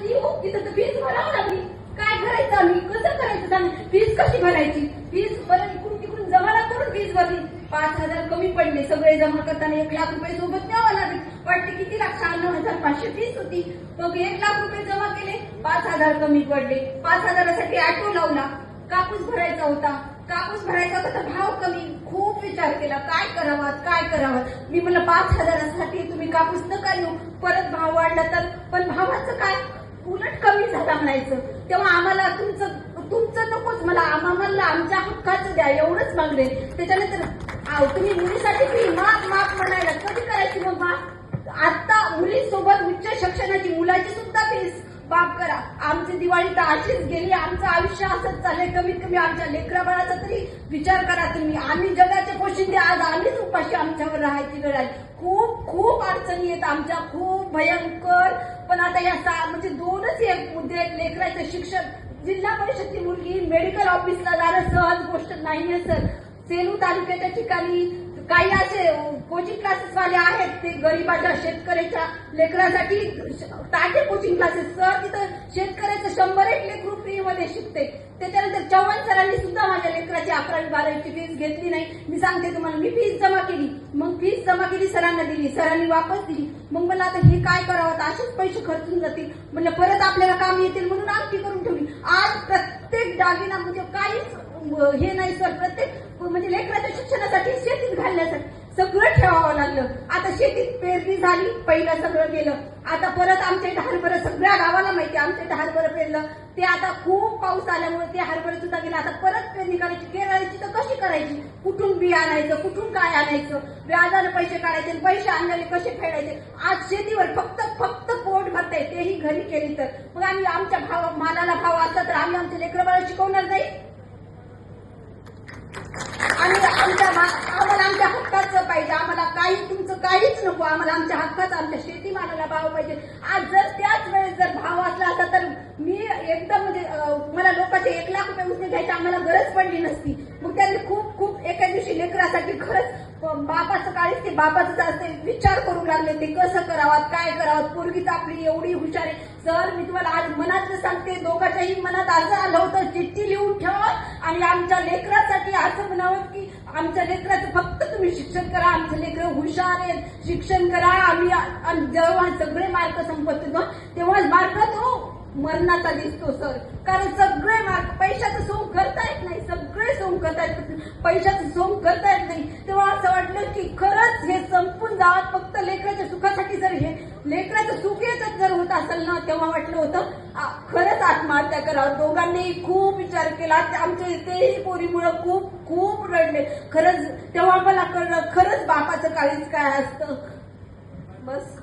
बसली तिथं हो, तर फीस भरावं लागली. काय करायचं आम्ही? कसं करायचं सांग? फीस कशी भरायची? फीज बरं इकडून तिकडून जमा करून फीस भरली. पाच हजार कमी पडले. सगळे जमा करताना एक लाख रुपये सोबत द्यावं लागेल. वाटते किती लाख शहाण्णव हजार पाचशे फीस होती. मग एक लाख रुपये जमा केले. पाच हजार कमी पडले. पाच हजारासाठी ऑटो लावला. कापूस भरायचा होता. कापूस भरायचा होता तर भाव कमी. खूप विचार केला. काय करावा? काय करावं? मी म्हणलं पाच हजारासाठी तुम्ही कापूस नका येऊ परत भाव वाढला तर? पण भावाचं काय? झाला म्हणायचं तेव्हा आम्हाला तुमचं तुमचं नकोच मला. आम्हाला आमच्या हक्काचं द्या. एवढंच मागले त्याच्यानंतर तुम्ही मुलीसाठी फी माफ माफ म्हणायला कधी करायची मग माफ आता मुलीसोबत उच्च शिक्षणाची मुलाची सुद्धा फीस माफ करा. आमची दिवाळी तर अशीच गेली. आमचं आयुष्य असंच चाललंय. कमीत कमी आमच्या लेकराबाळाचा तरी विचार करा तुम्ही. आम्ही जगाचे पोशिंदे आज आम्हीच उपाशी आमच्यावर राहायची वेळ आली. खूप खूप अडचणी आहेत आमच्या खूप भयंकर. पण आता या म्हणजे दोनच मुद्दे लेकराचं शिक्षण. जिल्हा परिषदची मुलगी मेडिकल ऑफिसला जाणं सहज गोष्ट नाहीये सर सेलू तालुक्याच्या ठिकाणी काही असे कोचिंग क्लासेस वाले आहेत ते गरीबाच्या शेतकऱ्याच्या लेकरासाठी टाके कोचिंग क्लासेस सर तिथं शेतकऱ्याचं शंभर एक लेकरू फ्री मध्ये शिकते. त्याच्यानंतर चव्हाण सरांनी सुद्धा माझ्या लेकराची अकरावी बारावीची फीस घेतली नाही. मी सांगते तुम्हाला मी फीस जमा केली. मग फीस जमा केली सरांना दिली. सरांनी वापस दिली. मग मला आता हे काय करावं? आता असेच पैसे खर्चून जातील. म्हणलं परत आपल्याला काम येतील म्हणून अंगठी करून ठेवली. आज प्रत्येक दागिना म्हणजे काहीच हे नाही सर प्रत्येक म्हणजे लेकराच्या शिक्षणासाठी शेतीत घालण्यासाठी. सगळं ठेवावं लागलं. आता शेतीत पेरणी झाली पहिलं सगळं गेलं. आता परत आमचे इथं हरभरं सगळ्या गावाला माहिती आहे, आमच्या हरभरं पेरलं. ते आता खूप पाऊस आल्यामुळे ते हरभरं सुद्धा गेलं. आता परत पेरणी करायची केरळाची तर कशी करायची? कुठून बी आणायचं कुठून काय आणायचं? व्याजानं पैसे काढायचे पैसे आणलेले कसे फेडायचे? आज शेतीवर फक्त फक्त पोट भरताय तेही घरी केली तर. मग आम्ही आमच्या भाव मालाला भाव असला तर आम्ही आमच्या लेकरं बाळा शिकवणार नाही आणि आमच्या मा- आम्हाला आमच्या हक्काचं पाहिजे आम्हाला काही तुमचं काहीच नको आम्हाला आमच्या हक्काचं आमच्या शेतीमालाला भाव पाहिजे आज जर त्याच वेळेस जर भाव असला असता तर मी एकदम म्हणजे मला लोकांचे एक लाख रुपये उसने घ्यायची आम्हाला गरज पडली नसती. मग त्यांनी खूप खूप एका दिवशी लेकरासाठी खरंच बापाचं काळीच ते बापाचं असते. विचार करू लागले ते कसं करावं काय करावं? पोरगीच आपली एवढी हुशार आहे. सर मी तुम्हाला आज मनातलं सांगते दोघांच्याही मनात असं आलं होतं चिठ्ठी लिहून ठेवा. आणि आमच्या लेकरासाठी असं म्हणावं की आमच्या लेकराचं फक्त तुम्ही शिक्षण करा आमचं लेकरं हुशार आहेत. शिक्षण करा. आम्ही जेव्हा सगळे मार्क संपत होतो तेव्हा मार्क तो मरणाचा दिसतो सर. कारण सगळे मार्क पैशाचं सोंग करता येत नाही. सगळे करता येत पैशाचं सोंग करता येत नाही. तेव्हा असं वाटलं की खरंच हे संपून जावं फक्त लेकराच्या सुखासाठी जर हे लेकराचं सुख येतच जर होत असेल ना तेव्हा वाटलं होतं खरंच आत्महत्या करावं. दोघांनीही खूप विचार केला. ते आमच्या इथेही पोरीमुळं खूप खूप रडले. खरंच तेव्हा मला कळलं खरंच बापाचं काळीच काय असतं. बस.